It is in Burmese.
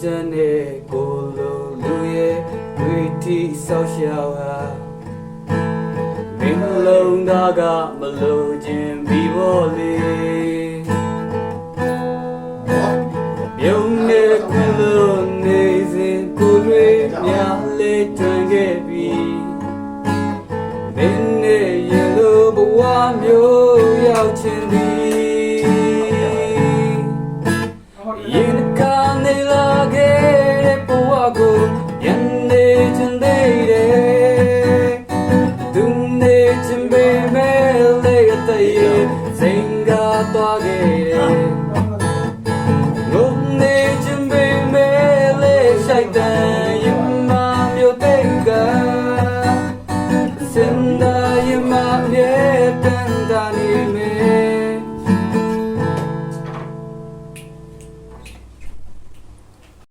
ချမ်းတဲ့ကိုလိုလူရဲ့တွေ့တိဆောက်ရှောက်ဟာမင်းလုံးသားကမလို့ခြင်းပြီးပေါ်လေမြုံနေကုလိုနေစဉ်ကိုတွေများလေတွင်ခဲ့ပြီမင်းနဲ့ရင်လိုဘဝမျိုးရောက်ခြင်းဒီ သေးတယ်ဒုနေချင်ပေမဲ့လေတဲ့ရေစင်ကားသွားခဲ့တယ်ဒုနေချင်ပေမဲ့လေရှိုက်တယ်ယမမျိုးတဲ့ကစင်ဒါယမမြဲတန်တာနေ